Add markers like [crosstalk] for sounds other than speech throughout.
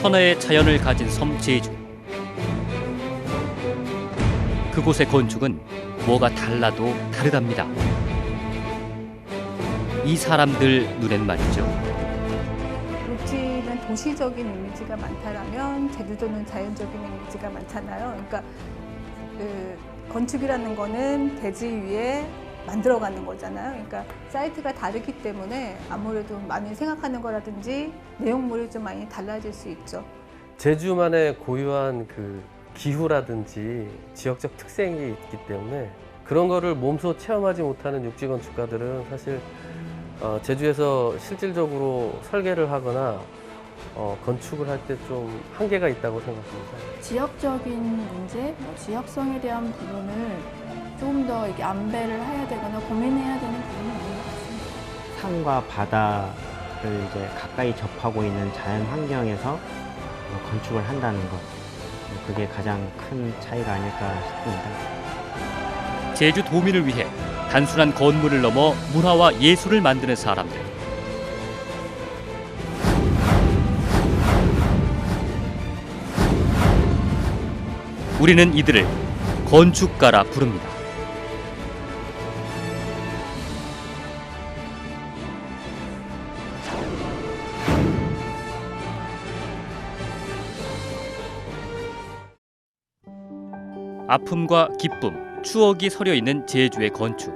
천혜의 자연을 가진 섬 제주. 그곳의 건축은 뭐가 달라도 다르답니다. 이 사람들 눈엔 말이죠. 육지는 도시적인 이미지가 많다라면 제주도는 자연적인 이미지가 많잖아요. 그러니까 그 건축이라는 거는 대지 위에 만들어가는 거잖아요. 그러니까 사이트가 다르기 때문에 아무래도 많이 생각하는 거라든지 내용물이 좀 많이 달라질 수 있죠. 제주만의 고유한 그 기후라든지 지역적 특색이 있기 때문에 그런 거를 몸소 체험하지 못하는 육지 건축가들은 사실 어, 제주에서 실질적으로 설계를 하거나 어, 건축을 할 때 좀 한계가 있다고 생각합니다. 지역적인 문제, 뭐 지역성에 대한 부분을 조금 더 이렇게 안배를 해야 되거나 고민해야 되는 부분이 있는 것 같습니다. 산과 바다를 이제 가까이 접하고 있는 자연 환경에서 어, 건축을 한다는 것. 그게 가장 큰 차이가 아닐까 싶습니다. 제주 도민을 위해 단순한 건물을 넘어 문화와 예술을 만드는 사람들. 우리는 이들을 건축가라 부릅니다. 아픔과 기쁨, 추억이 서려 있는 제주의 건축.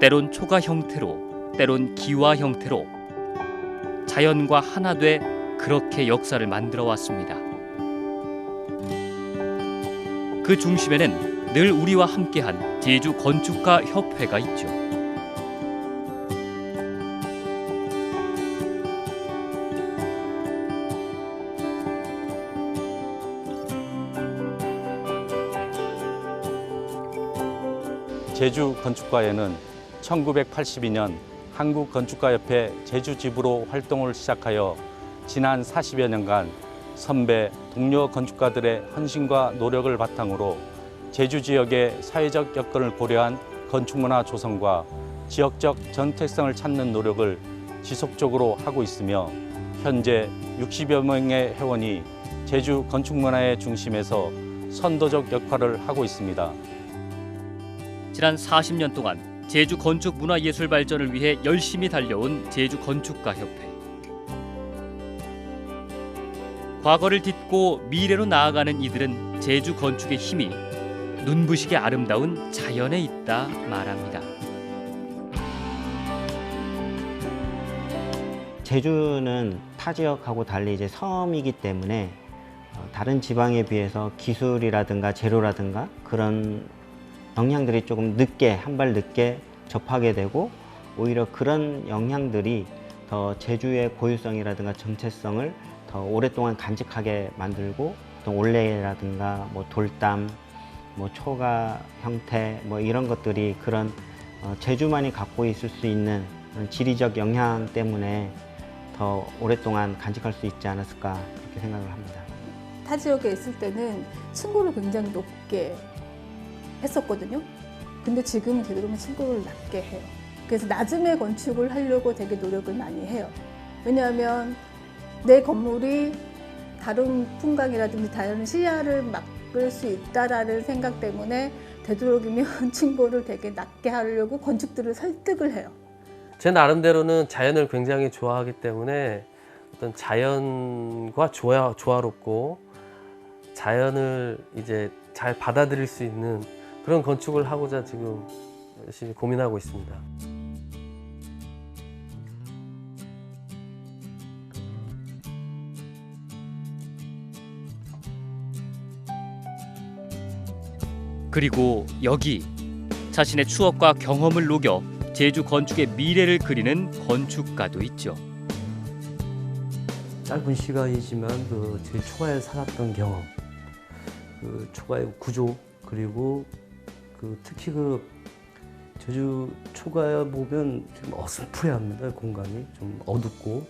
때론 초가 형태로, 때론 기와 형태로 자연과 하나 돼 그렇게 역사를 만들어 왔습니다. 그 중심에는 늘 우리와 함께한 제주 건축가 협회가 있죠. 제주 건축가회는 1982년 한국건축가협회 제주지부로 활동을 시작하여 지난 40여 년간 선배, 동료 건축가들의 헌신과 노력을 바탕으로 제주 지역의 사회적 여건을 고려한 건축문화 조성과 지역적 정체성을 찾는 노력을 지속적으로 하고 있으며 현재 60여 명의 회원이 제주 건축문화의 중심에서 선도적 역할을 하고 있습니다. 지난 40년 동안 제주 건축 문화 예술 발전을 위해 열심히 달려온 제주 건축가 협회. 과거를 딛고 미래로 나아가는 이들은 제주 건축의 힘이 눈부시게 아름다운 자연에 있다 말합니다. 제주는 타 지역하고 달리 이제 섬이기 때문에 어, 다른 지방에 비해서 기술이라든가 재료라든가 그런 영향들이 조금 늦게 한 발 늦게 접하게 되고 오히려 그런 영향들이 더 제주의 고유성이라든가 정체성을 더 오랫동안 간직하게 만들고 또 올레라든가 뭐 돌담 뭐 초가 형태 뭐 이런 것들이 그런 어, 제주만이 갖고 있을 수 있는 그런 지리적 영향 때문에 더 오랫동안 간직할 수 있지 않았을까 그렇게 생각을 합니다. 타 지역에 있을 때는 층고를 굉장히 높게 했었거든요. 근데 지금은 되도록이면 층고를 낮게 해요. 그래서 낮음의 건축을 하려고 되게 노력을 많이 해요. 왜냐하면 내 건물이 다른 풍광이라든지 다른 시야를 막을 수 있다라는 생각 때문에 되도록이면 [laughs] 층고를 되게 낮게 하려고 건축들을 설득을 해요. 제 나름대로는 자연을 굉장히 좋아하기 때문에 어떤 자연과 조화, 조화롭고 자연을 이제 잘 받아들일 수 있는 그런 건축을 하고자 지금 열심히 고민하고 있습니다. 그리고 여기 자신의 추억과 경험을 녹여 제주 건축의 미래를 그리는 건축가도 있죠. 짧은 시간이지만 그 제 초가에 살았던 경험, 그 초가의 구조 그리고 그 특히 그 제주 초가에 보면 좀 어슴푸레합니다 공간이. 좀 어둡고.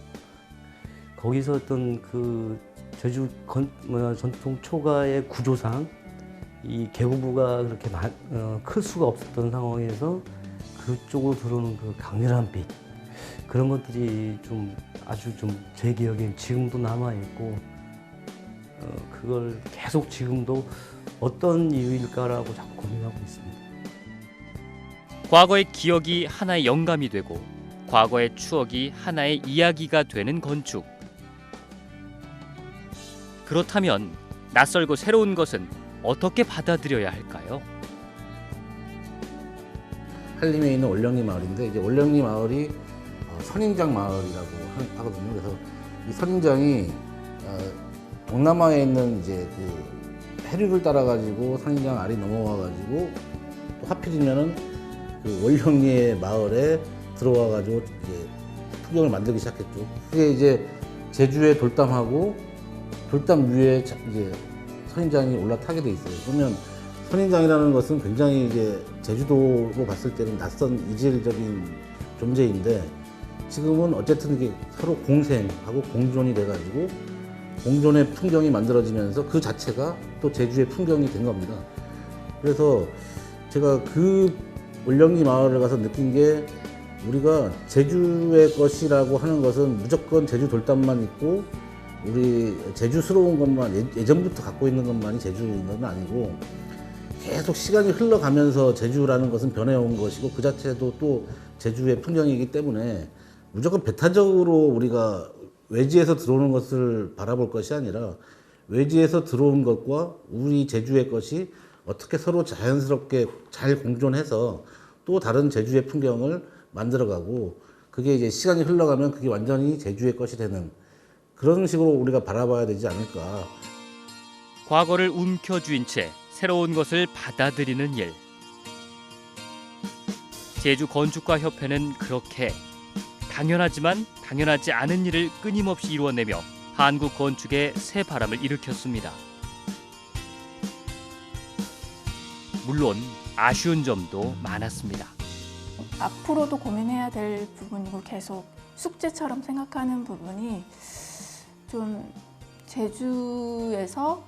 거기서 어떤 그 제주 건, 뭐야, 전통 초가의 구조상 이 계곡부가 그렇게 마- 어, 클 수가 없었던 상황에서 그쪽으로 들어오는 그 강렬한 빛. 그런 것들이 좀 아주 좀 제 기억엔 지금도 남아 있고 어, 그걸 계속 지금도 어떤 이유일까라고 자꾸 고민하고 있습니다. 과거의 기억이 하나의 영감이 되고 과거의 추억이 하나의 이야기가 되는 건축. 그렇다면 낯설고 새로운 것은 어떻게 받아들여야 할까요? 한림에 있는 올령리 마을인데 이제 올령리 마을이 어, 선인장 마을이라고 하- 하거든요. 그래서 이 선인장이 어, 동남아에 있는 이제 그 해류를 따라 가지고 선인장 알이 넘어와 가지고 또 하필이면은 그 올령리의 마을에 들어와 가지고 이제 풍경을 만들기 시작했죠. 그게 이제 제주의 돌담하고 돌담 위에 자- 이제 선인장이 올라타게 돼 있어요. 그러면 선인장이라는 것은 굉장히 이제 제주도로 봤을 때는 낯선 이질적인 존재인데 지금은 어쨌든 이게 서로 공생하고 공존이 돼가지고 공존의 풍경이 만들어지면서 그 자체가 또 제주의 풍경이 된 겁니다. 그래서 제가 그 올령리 마을을 가서 느낀 게 우리가 제주의 것이라고 하는 것은 무조건 제주 돌담만 있고 우리 제주스러운 것만 예- 예전부터 갖고 있는 것만이 제주인 건 아니고 계속 시간이 흘러가면서 제주라는 것은 변해온 것이고 그 자체도 또 제주의 풍경이기 때문에 무조건 배타적으로 우리가 외지에서 들어오는 것을 바라볼 것이 아니라 외지에서 들어온 것과 우리 제주의 것이 어떻게 서로 자연스럽게 잘 공존해서 또 다른 제주의 풍경을 만들어가고 그게 이제 시간이 흘러가면 그게 완전히 제주의 것이 되는 그런 식으로 우리가 바라봐야 되지 않을까. 과거를 움켜쥐인 채 새로운 것을 받아들이는 일. 제주 건축가 협회는 그렇게 당연하지만 당연하지 않은 일을 끊임없이 이루어내며 한국 건축에 새 바람을 일으켰습니다. 물론 아쉬운 점도 많았습니다. 앞으로도 고민해야 될 부분이고 계속 숙제처럼 생각하는 부분이 좀 제주에서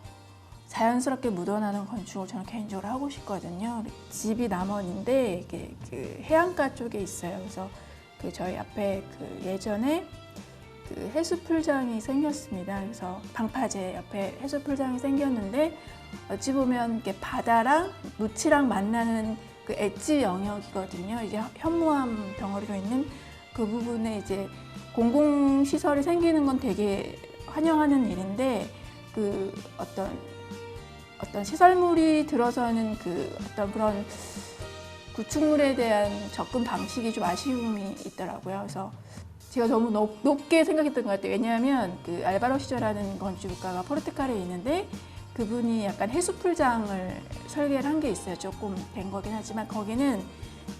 자연스럽게 묻어나는 건축을 저는 개인적으로 하고 싶거든요. 집이 남원인데 이게 그 해안가 쪽에 있어요. 그래서 그 저희 앞에 그 예전에 그 해수풀장이 생겼습니다. 그래서 방파제 옆에 해수풀장이 생겼는데 어찌 보면 이게 바다랑 누치랑 만나는 그 엣지 영역이거든요. 이제 현무암 덩어리로 있는 그 부분에 이제 공공 시설이 생기는 건 되게 환영하는 일인데 그 어떤 어떤 시설물이 들어서는 그 어떤 그런 구축물에 대한 접근 방식이 좀 아쉬움이 있더라고요. 그래서 제가 너무 높, 높게 생각했던 것 같아요. 왜냐하면 그 알바로 시절하는 건축가가 포르투갈에 있는데 그분이 약간 해수풀장을 설계를 한 게 있어요. 조금 된 거긴 하지만 거기는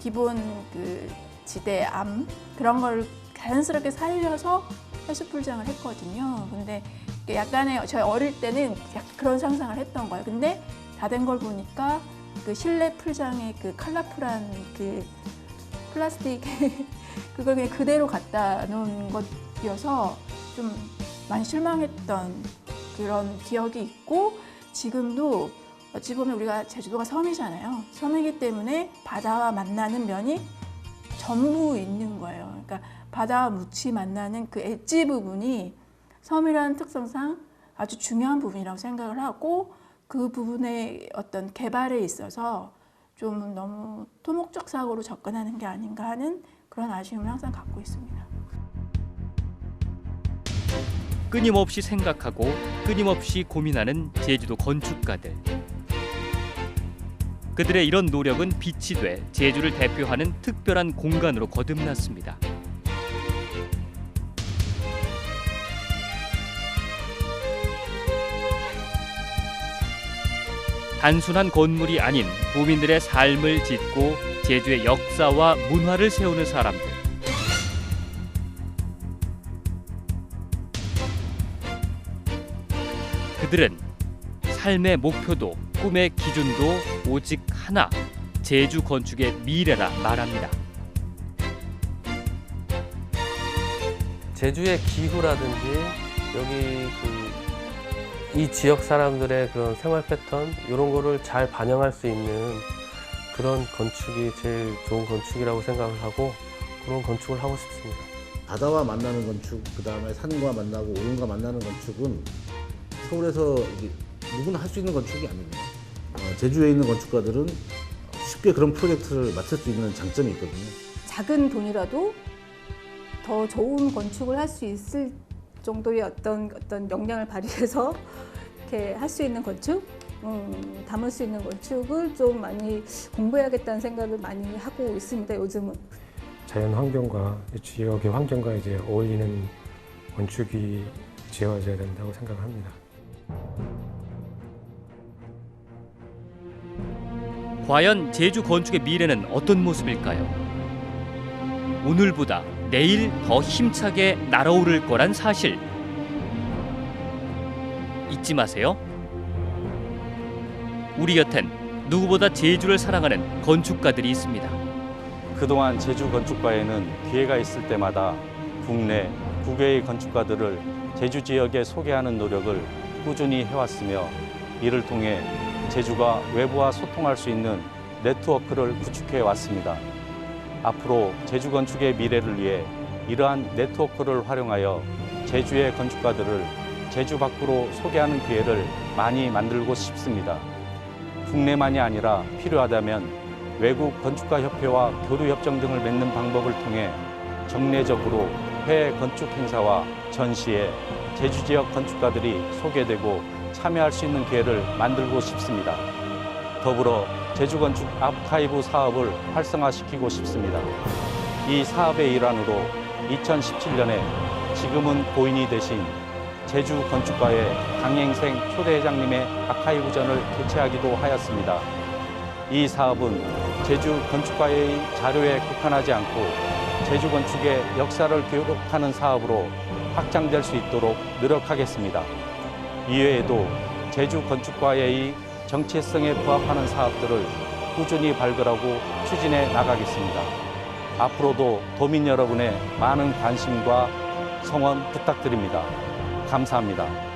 기본 그 지대 암 그런 걸 자연스럽게 살려서 해수풀장을 했거든요. 근데 약간의 저희 어릴 때는 그런 상상을 했던 거예요. 근데 다 된 걸 보니까 그 실내 풀장에 그 컬러풀한 그 플라스틱 [laughs] 그걸 그냥 그대로 갖다 놓은 것이어서 좀 많이 실망했던 그런 기억이 있고 지금도 어찌 보면 우리가 제주도가 섬이잖아요. 섬이기 때문에 바다와 만나는 면이 전부 있는 거예요. 그러니까 바다와 무치 만나는 그 엣지 부분이 섬이라는 특성상 아주 중요한 부분이라고 생각을 하고 그 부분의 어떤 개발에 있어서 좀 너무 토목적 사고로 접근하는 게 아닌가 하는 그런 아쉬움을 항상 갖고 있습니다. 끊임없이 생각하고 끊임없이 고민하는 제주도 건축가들. 그들의 이런 노력은 빛이 돼 제주를 대표하는 특별한 공간으로 거듭났습니다. 단순한 건물이 아닌 도민들의 삶을 짓고 제주의 역사와 문화를 세우는 사람들. 그들은 삶의 목표도 꿈의 기준도 오직 하나 제주 건축의 미래라 말합니다. 제주의 기후라든지 여기 그 이 지역 사람들의 그런 생활 패턴 이런 거를 잘 반영할 수 있는 그런 건축이 제일 좋은 건축이라고 생각을 하고 그런 건축을 하고 싶습니다. 바다와 만나는 건축, 그 다음에 산과 만나고 오름과 만나는 건축은 서울에서 누구나 할 수 있는 건축이 아닙니다. 어, 제주에 있는 건축가들은 쉽게 그런 프로젝트를 맡을 수 있는 장점이 있거든요. 작은 돈이라도 더 좋은 건축을 할 수 있을 정도의 어떤 어떤 역량을 발휘해서 [laughs] 이렇게 할 수 있는 건축, 음, 담을 수 있는 건축을 좀 많이 공부해야겠다는 생각을 많이 하고 있습니다. 요즘은. 자연 환경과 이 지역의 환경과 이제 어울리는 건축이 지어져야 된다고 생각합니다. 과연 제주 건축의 미래는 어떤 모습일까요? 오늘보다 내일 더 힘차게 날아오를 거란 사실 잊지 마세요. 우리 곁엔 누구보다 제주를 사랑하는 건축가들이 있습니다. 그동안 제주 건축가에는 기회가 있을 때마다 국내, 국외의 건축가들을 제주 지역에 소개하는 노력을 꾸준히 해왔으며 이를 통해 제주가 외부와 소통할 수 있는 네트워크를 구축해 왔습니다. 앞으로 제주 건축의 미래를 위해 이러한 네트워크를 활용하여 제주의 건축가들을 제주 밖으로 소개하는 기회를 많이 만들고 싶습니다. 국내만이 아니라 필요하다면 외국 건축가 협회와 교류 협정 등을 맺는 방법을 통해 정례적으로 해외 건축 행사와 전시에 제주 지역 건축가들이 소개되고 참여할 수 있는 기회를 만들고 싶습니다. 더불어 제주 건축 아카이브 사업을 활성화시키고 싶습니다. 이 사업의 일환으로 2017년에 지금은 고인이 되신 제주 건축가의 강행생 초대 회장님의 아카이브전을 개최하기도 하였습니다. 이 사업은 제주 건축가의 자료에 국한하지 않고 제주 건축의 역사를 기록하는 사업으로 확장될 수 있도록 노력하겠습니다. 이외에도 제주 건축가의 정체성에 부합하는 사업들을 꾸준히 발굴하고 추진해 나가겠습니다. 앞으로도 도민 여러분의 많은 관심과 성원 부탁드립니다. 감사합니다.